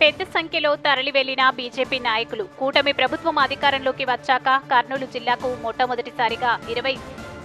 పెద్ద సంఖ్యలో తరలి వెళ్ళిన బీజేపీ నాయకులు కూటమి ప్రభుత్వం అధికారంలోకి వచ్చాక కర్నూలు జిల్లాకు మొట్టమొదటిసారిగా ఇరవై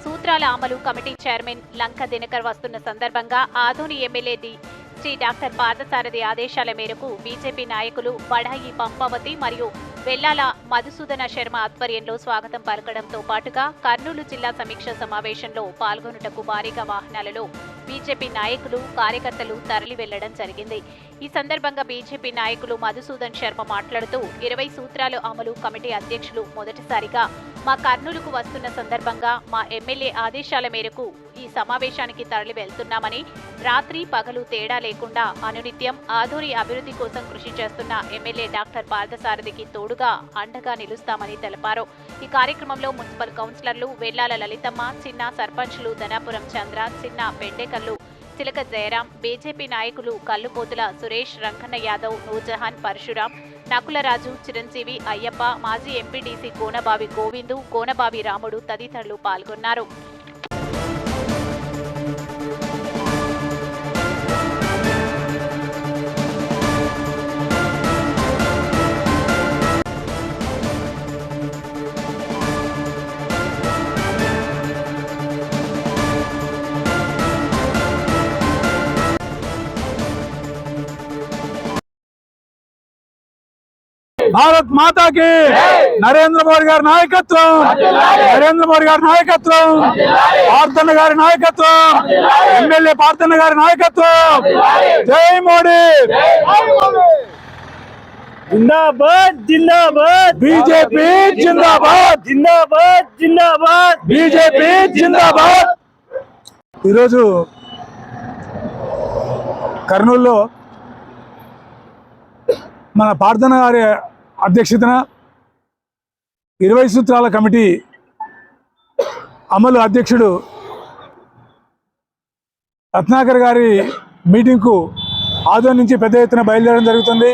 సూత్రాల అమలు కమిటీ చైర్మన్ లంక దినకర్ వస్తున్న సందర్భంగా Adoni MLA D. Shri doctor Parthasarathy ఆదేశాల మేరకు బీజేపీ నాయకులు బడాయి పంపావతి మరియు వెల్లాల మధుసూదన శర్మ ఆధ్వర్యంలో స్వాగతం పలకడంతో పాటుగా కర్నూలు జిల్లా సమీక్ష సమావేశంలో పాల్గొనుటకు భారీగా వాహనాలలో బీజేపీ నాయకులు కార్యకర్తలు తరలి వెళ్ళడం జరిగింది. ఈ సందర్భంగా బీజేపీ నాయకులు మధుసూదన్ శర్మ మాట్లాడుతూ ఇరవై సూత్రాలు అమలు కమిటీ అధ్యక్షులు మొదటిసారిగా మా కర్నూలుకు వస్తున్న సందర్భంగా మా ఎమ్మెల్యే ఆదేశాల మేరకు ఈ సమావేశానికి తరలి వెళ్తున్నామని రాత్రి పగలు తేడా లేకుండా అనునిత్యం ఆధురి అభివృద్ధి కోసం కృషి చేస్తున్న ఎమ్మెల్యే డాక్టర్ పార్థసారథికి తోడుగా అండగా నిలుస్తామని తెలిపారు. ఈ కార్యక్రమంలో మున్సిపల్ కౌన్సిలర్లు వెల్లాల లలితమ్మ చిన్న సర్పంచ్లు ధనాపురం చంద్ర చిన్న పెండేకల్లు చిలక జయరాం బీజేపీ నాయకులు కల్లుపోతుల సురేష్ రంగన్న యాదవ్ నూజహాన్ పరశురాం నకులరాజు చిరంజీవి అయ్యప్ప మాజీ ఎంపీడీసీ కోనబావి గోవిందు కోనబావి రాముడు తదితరులు పాల్గొన్నారు. భారత్ మాతాకి నరేంద్ర మోడీ గారి నాయకత్వం. నరేంద్ర మోడీ గారి నాయకత్వం. పార్థన్న గారి నాయకత్వం. ఎమ్మెల్యే పార్థన్న గారి నాయకత్వం. జై మోడీ. జిందాబాద్ జిందాబాద్. బీజేపీ జిందాబాద్. జిందాబాద్ జిందాబాద్. బీజేపీ జిందాబాద్. ఈరోజు కర్నూలులో మన ప్రార్థన గారి అధ్యక్షతన ఇరవై సూత్రాల కమిటీ అమలు అధ్యక్షుడు రత్నాకర్ గారి మీటింగ్కు ఆదో నుంచి పెద్ద ఎత్తున బయలుదేరడం జరుగుతుంది.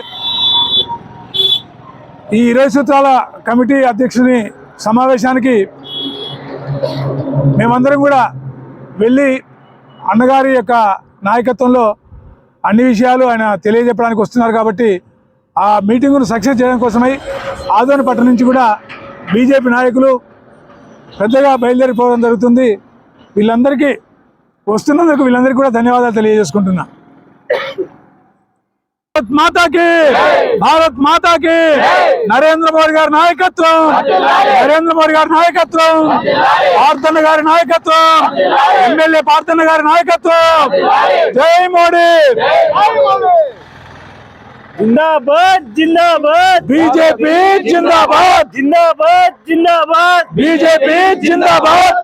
ఈ ఇరవై సూత్రాల కమిటీ అధ్యక్షుని సమావేశానికి మేమందరం కూడా వెళ్ళి అన్నగారి యొక్క నాయకత్వంలో అన్ని విషయాలు ఆయన తెలియజెప్పడానికి వస్తున్నారు కాబట్టి ఆ మీటింగును సక్సెస్ చేయడం కోసమై ఆదోని పట్టణం నుంచి కూడా బీజేపీ నాయకులు పెద్దగా బయలుదేరిపోవడం జరుగుతుంది. వీళ్ళందరికీ వస్తున్నందుకు వీళ్ళందరికీ కూడా ధన్యవాదాలు తెలియజేసుకుంటున్నా. భారత్ మాతాకి భారత్ మాతాకి నరేంద్ర మోడీ గారి నాయకత్వం నరేంద్ర మోడీ గారి నాయకత్వం పార్థన్న గారి నాయకత్వం ఎమ్మెల్యే పార్థన్న గారి నాయకత్వం. జై మోడీ! జిందాబాద్ జిందాబాద్ బీజేపీ జిందాబాద్ జిందాబాద్ జిందాబాద్ బీజేపీ జిందాబాద్